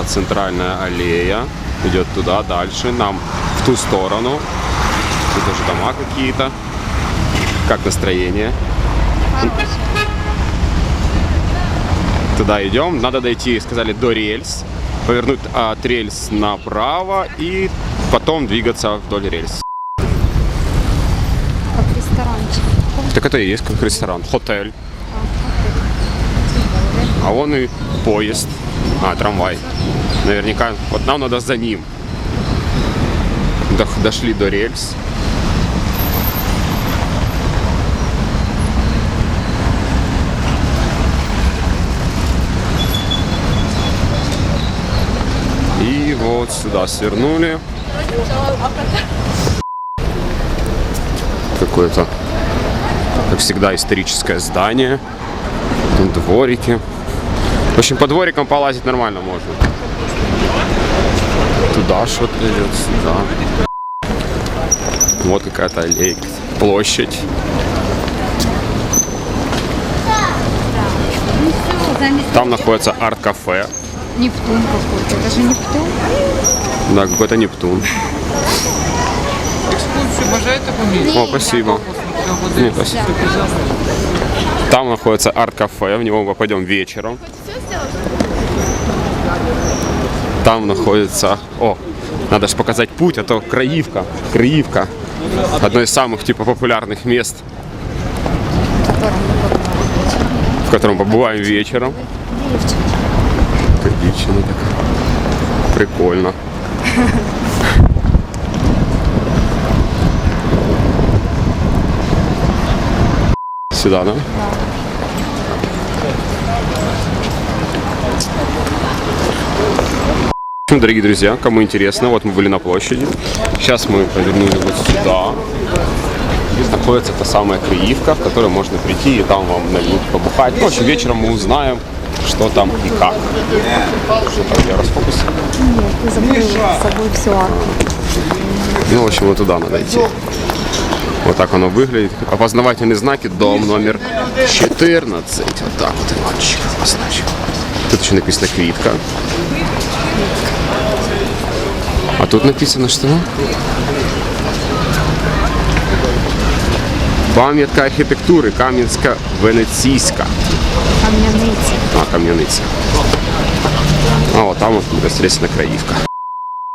она центральная аллея. Идет туда, дальше. Нам в ту сторону. Тут тоже дома какие-то. Как настроение? Туда идем. Надо дойти, сказали, до рельс. Повернуть от рельс направо и потом двигаться вдоль рельс. Как ресторанчик. Так это и есть как ресторан, хотель. А вон и поезд. А, трамвай. Наверняка. Вот нам надо за ним. Дошли до рельс. И вот сюда свернули. Какое-то как всегда, историческое здание. Дворики. В общем, по дворикам полазить нормально можно. Туда что-то идет, сюда. Вот какая-то аллейка. Площадь. Там находится арт-кафе. Нептун какой-то. Это же Нептун. Да, какой-то Нептун. Екскурсію бажаєте поміряти? О, спасибо. Нет, спасибо. Там находится арт-кафе, в него мы пойдем вечером. Там находится... О, надо же показать путь, а то Краивка. Краивка. Одно из самых типа популярных мест, в котором побываем вечером. Прикольно. Сюда, да? Дорогие друзья, кому интересно, вот мы были на площади. Сейчас мы повернули вот сюда. Здесь находится та самая Криивка, в которой можно прийти и там вам нальют побухать. Ну, в общем, вечером мы узнаем, что там и как. Что там, я расфокус? Нет, ты закрыл с собой всю арку. Ну, в общем, вот туда надо идти. Вот так оно выглядит. Опознавательные знаки, дом номер 14. Вот так вот иванчик обозначил. Тут еще написано квитка. А тут написано что? Пам'ятка архітектури Кам'янська-Венеційська. Кам'яниці. А, Кам'яниця. А, вот там вот непосредственно Краївка.